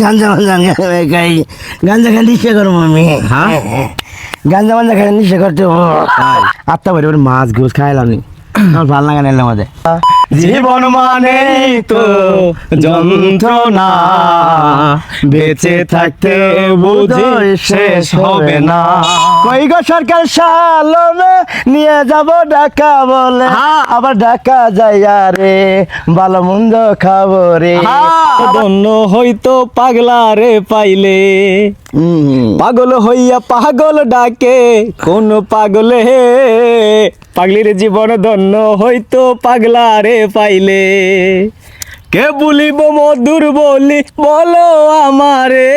গাঞ্জা মাঞ্জা খাই গাঞ্জা খাই নিষে করব আমি। হ্যাঁ? গাঞ্জা মাঞ্জা খাই নিশ্চয় করতে আত্মা বলে মাছ ঘুষ খাইলাম নি আমার ভালো লাগা নিলাম আমাদের। জীবন মানে তো যন্ত্রণা। বেঁচে থাকতে বুঝি শেষ হবে না। কই গো সরকার সালমে নিয়ে যাব ঢাকা বলে। আবার ঢাকা যাইয়া রে ভালো মন্দ খাব রে। ধন্য হইতো পাগলা রে পাইলে। পাগল হইয়া পাগল ডাকে, কোন পাগলে পাগলির জীবন ধন্য হইতো পাগলা রে পাইলে। কে বলিব মধুর বলি, বলো আমারে।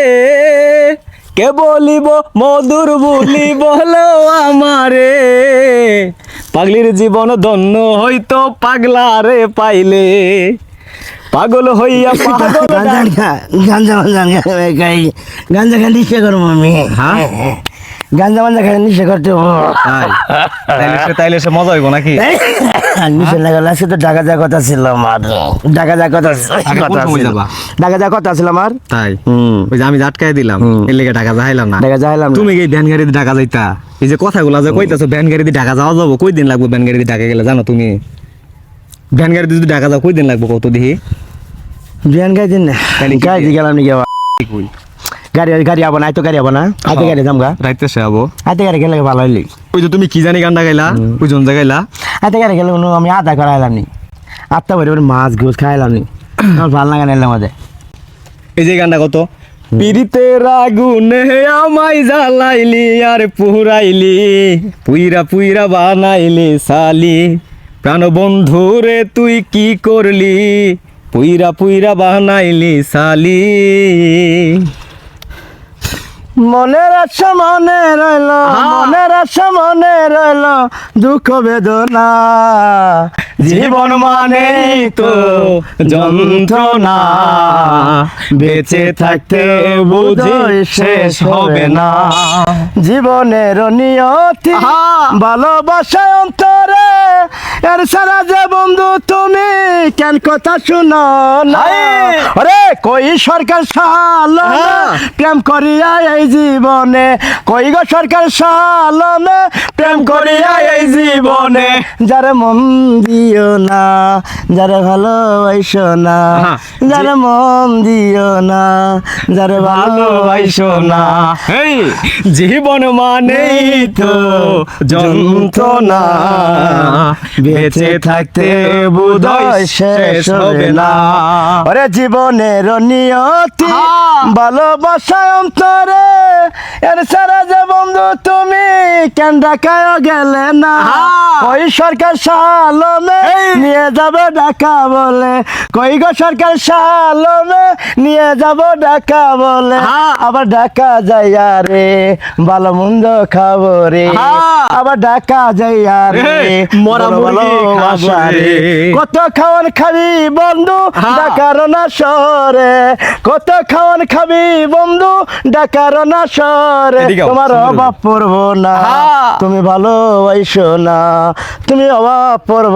কে বলিব মধুর বলি, বলো আমারে। পাগলির জীবন ধন্য হইতো পাগলা রে পাইলে। পাগল হইয়া পাগল গাঞ্জা গাঞ্জা নিষে করব আমি। হ্যাঁ? গাঞ্জা মাঞ্জা খাই নিষে করতে তাই? তাইলে সে মজা হইব নাকি? তো ঢাকা যাওয়ার কথা ছিল আমার। ঢাকা যাওয়ার কথা আগে কোন কথা সময় ছিল। যাবা? ঢাকা যাওয়ার কথা ছিল আমার। তাই? হুম। ওই যে আমি আটকাই দিলাম হুম। এর লেগে ঢাকা যাইলাম না। ঢাকা যাইলাম তুমি ভ্যান ঢাকা যাইতা? এই যে কথাগুলো যে কইতাছো ভ্যান ঢাকা যাওয়া যাব কই দিন লাগবে ভ্যান গাড়ি দিয়ে ঢাকা গেলে জানো তুমি? ভ্যান যদি ঢাকা যাও কই দিন লাগবে কত দেখি বিয়ান গাই দিন না তাইলে কি গাই দিয়ে গেলাম নাকি আবার গাড়ি গাড়ি আবো না আইতো গাড়ি আবো না আইতে গাড়ি যাম গা রাইতে সে আবো আইতে গাড়ি গেলে ভালো হইলি ওই যে তুমি কি জানি গানটা গাইলা ওই জন গাইলা আইতে গাড়ি গেলে আমি আধা করাইলাম নি আত্মা বলে মাছ ঘুষ খাইলাম নি আমার ভালো লাগা নিলাম আমাদের এই যে গানটা কত পিরিতের আগুনে আমায় জ্বালাইলি আর পুরাইলি পুইরা পুইরা বানাইলি সালি প্রাণ বন্ধু রে তুই কি করলি পুইরা পুইরা বানাইলি সালি মনের আশা মনে রইল মনের আশা মনে রইল দুঃখ বেদনা। জীবন মানে তো যন্ত্রণা বেঁচে থাকতে বুঝি শেষ হবে না জীবনের নিয়তি! ভালোবাসা অন্তরে এর সারা যে বন্ধু তুমি কেন কথা শুনো না আয়ে! আরে কই সরকার সালমে হ্যাঁ। প্রেম করিয়া এই জীবনে কই গো সরকার সালমে প্রেম করিয়া এই জীবনে যারে মন দিও না যারে ভালোবাসো না! যারে মন দিও না যারে ভালোবাসো না এই জীবন মানেই তো যন্ত্রণা বেঁচে থাকতে বোধহয় শেষ হবে না ওরে জীবনের নিয়তি। ভালোবাসা অন্তরে এর সারা যে বন্ধু তুমি কেন ঢাকায় গেলে না। ওই সরকার সালমে। নিয়ে যাবে ঢাকা বলে। কই গো সরকার সালমে নিয়ে যাব ঢাকা বলে। আবার ঢাকা যাইয়া রে ভালো মন্দ খাব রে। আবার ঢাকা যাইয়া রে মরা মুরগি রে। কত খাওয়ান খাবি বন্ধু ডাকার না শহরে? কত খাওয়ান খাবি বন্ধু ঢাকার না আও, তোমার অভাব পড়ব না। তুমি ভালোবাসো না। তুমি অভাব পড়ব